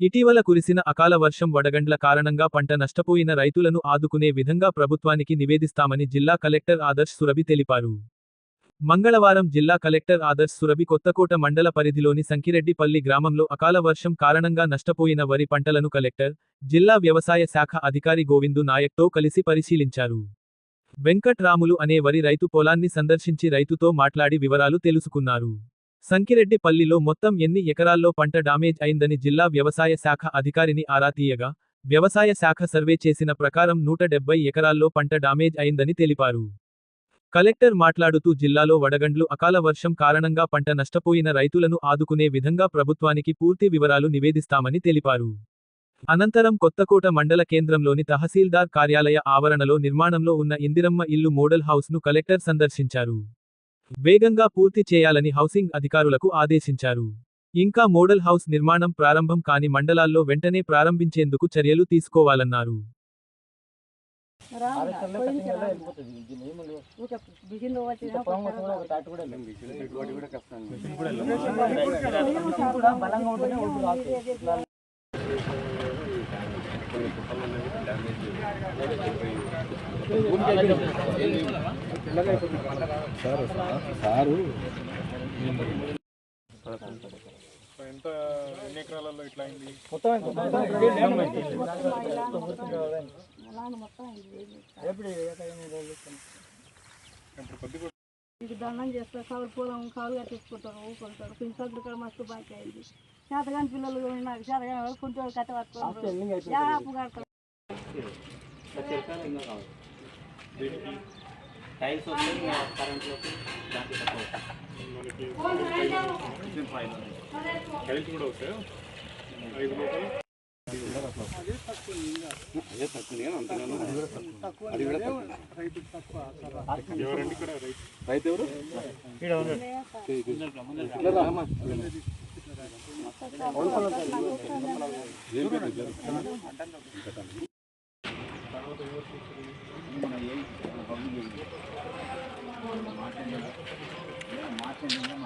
ఇటీవల కురిసిన అకాల వర్షం వడగండ్ల కారణంగా పంట నష్టపోయిన రైతులను ఆదుకునే విధంగా ప్రభుత్వానికి నివేదిస్తామని జిల్లా కలెక్టర్ ఆదర్శ్ సురభి తెలిపారు. మంగళవారం జిల్లా కలెక్టర్ ఆదర్శ్ సురభి కొత్తకోట మండల పరిధిలోని సంకిరెడ్డిపల్లి గ్రామంలో అకాల వర్షం కారణంగా నష్టపోయిన వరి పంటలను కలెక్టర్ జిల్లా వ్యవసాయ శాఖ అధికారి గోవిందు నాయక్తో కలిసి పరిశీలించారు. వెంకట్రాములు అనే వరి రైతు పొలాన్ని సందర్శించి రైతుతో మాట్లాడి వివరాలు తెలుసుకున్నారు. సంకిరెడ్డిపల్లిలో మొత్తం ఎన్ని ఎకరాల్లో పంట డామేజ్ అయిందని జిల్లా వ్యవసాయ శాఖ అధికారిని ఆరా తీయగా వ్యవసాయ శాఖ సర్వే చేసిన ప్రకారం నూట డెబ్బై ఎకరాల్లో పంట డామేజ్ అయిందని తెలిపారు. కలెక్టర్ మాట్లాడుతూ జిల్లాలో వడగండ్లు అకాల వర్షం కారణంగా పంట నష్టపోయిన రైతులను ఆదుకునే విధంగా ప్రభుత్వానికి పూర్తి వివరాలు నివేదిస్తామని తెలిపారు. అనంతరం కొత్తకోట మండల కేంద్రంలోని తహసీల్దార్ కార్యాలయ ఆవరణలో నిర్మాణంలో ఉన్న ఇందిరమ్మ ఇల్లు మోడల్ హౌస్ను కలెక్టర్ సందర్శించారు. వేగంగా పూర్తి చేయాలని హౌసింగ్ అధికారులకు ఆదేశించారు. ఇంకా మోడల్ హౌస్ నిర్మాణం ప్రారంభం కాని మండలాల్లో వెంటనే ప్రారంభించేందుకు చర్యలు తీసుకోవాలన్నారు. రావునా, సారు సారు ఎంత ఎన్ని ఎకరాలలో ఇట్లా అయింది మొత్తం ఇది ఇప్పుడు ఇది దండం చేస్తారు కవర్ పూలం కాలు కట్టించుకుంటారు ఊరుకుంటారు పింఛన్లు కూడా మస్తు బాకీ అయింది. చేతగాని పిల్లలు కూడా నాకు చేతగాని వాళ్ళు కుంటే కట్ట పట్టుకుంటారు. యాపు కడతారు. టైల్స్ వస్తాయి ఇంకా కరెంట్లోకి దానికి తక్కువ టైల్స్ కూడా ఐదు లోపల? ఎవరండి ఇక్కడ? రైతు. మార్చి మనకు